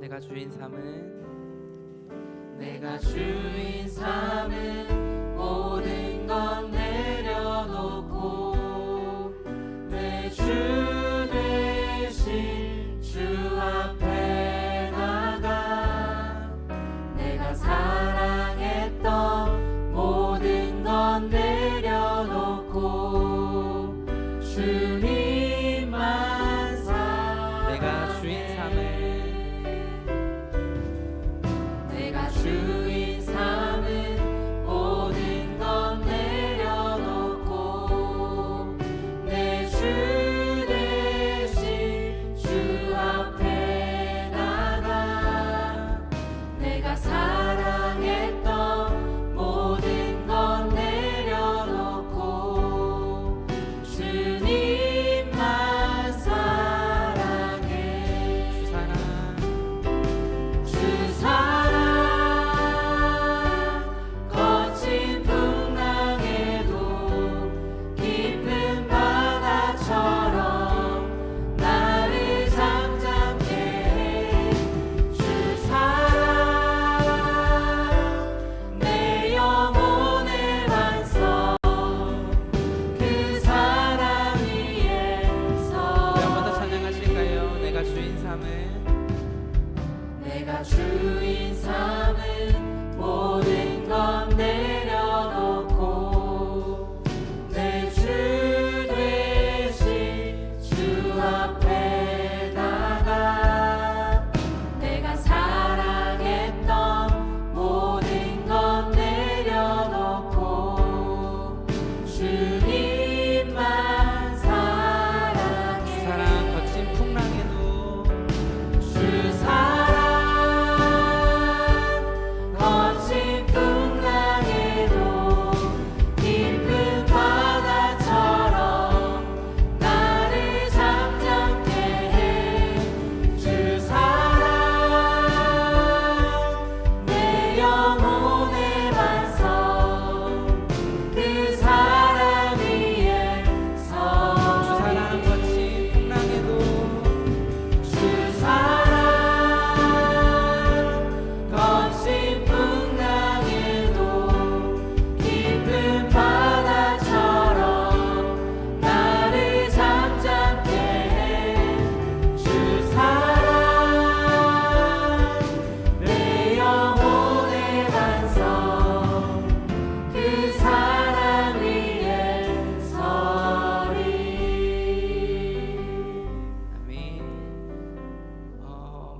내가 주인 삼은 내가 주인 삼은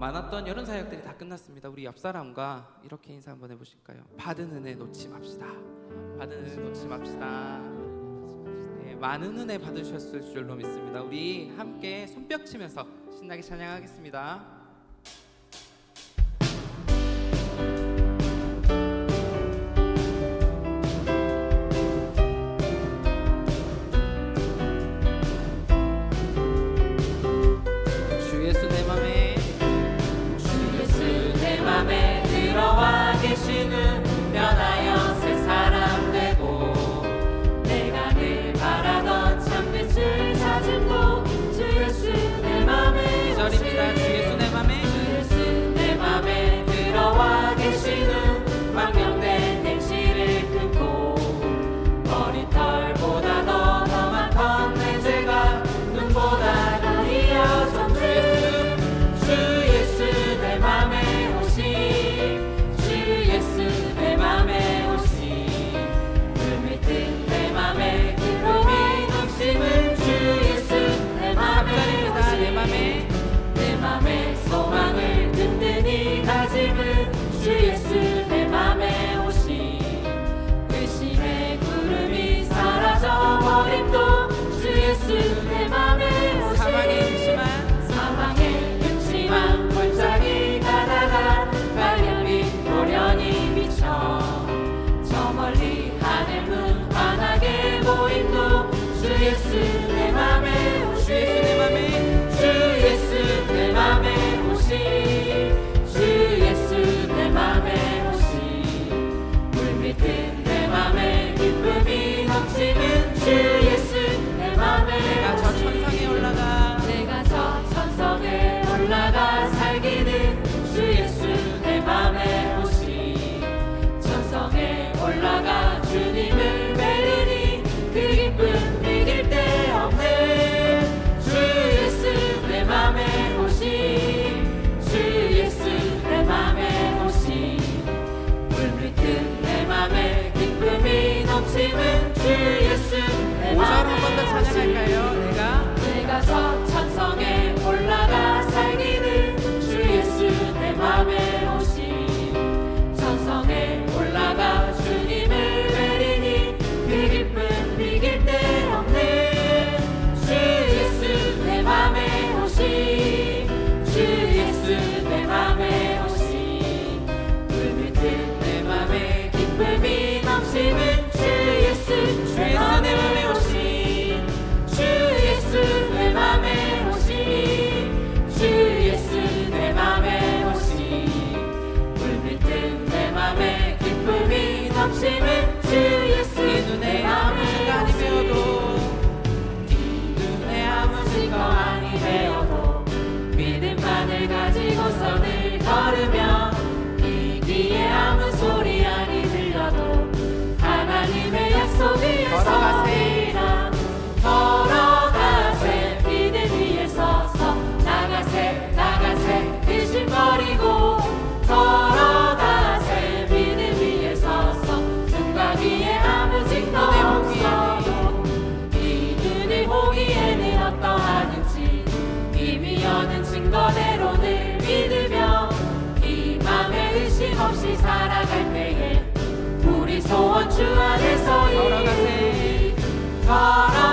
많았던 이런 사역들이 다 끝났습니다. 우리 옆 사람과 이렇게 인사 한번 해보실까요? 받은 은혜 놓지 맙시다. 받은 은혜 놓지 맙시다. 네, 많은 은혜 받으셨을 줄로 믿습니다. 우리 함께 손뼉치면서 신나게 찬양하겠습니다. Taksim'e. caught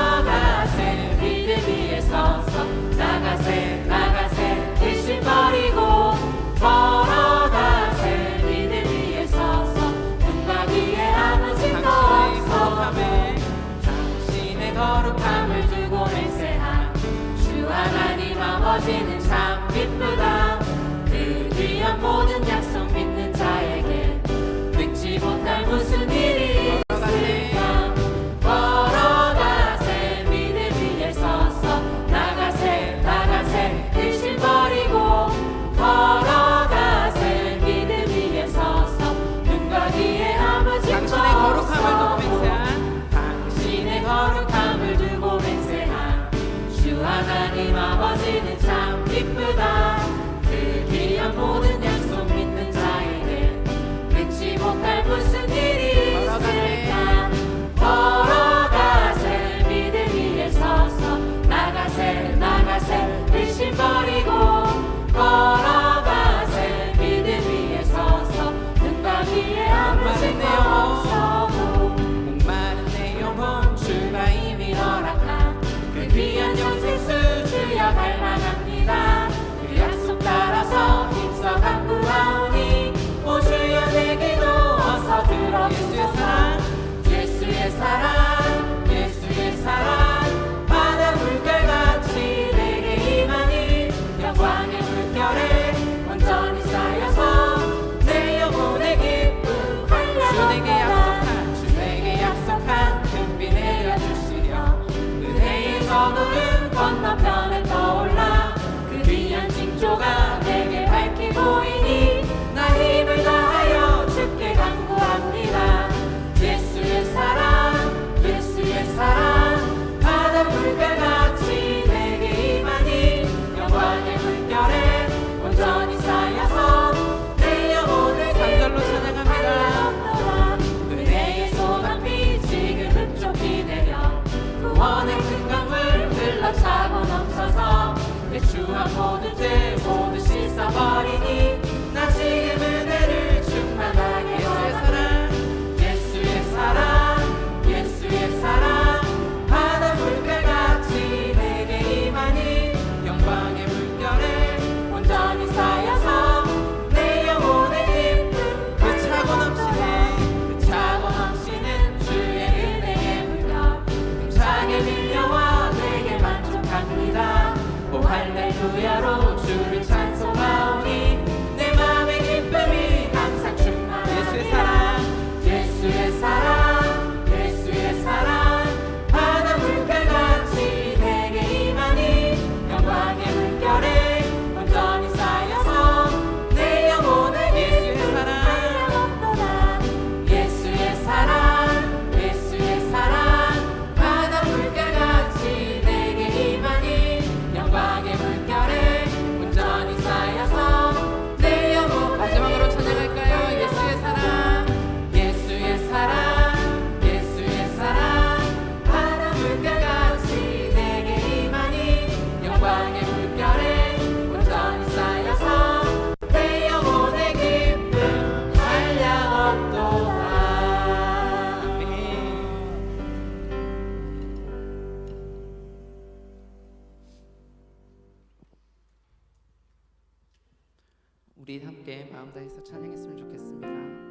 equivocar. 주한 모든 죄 모든 실사 버리니 마음 다해서 찬양했으면 좋겠습니다.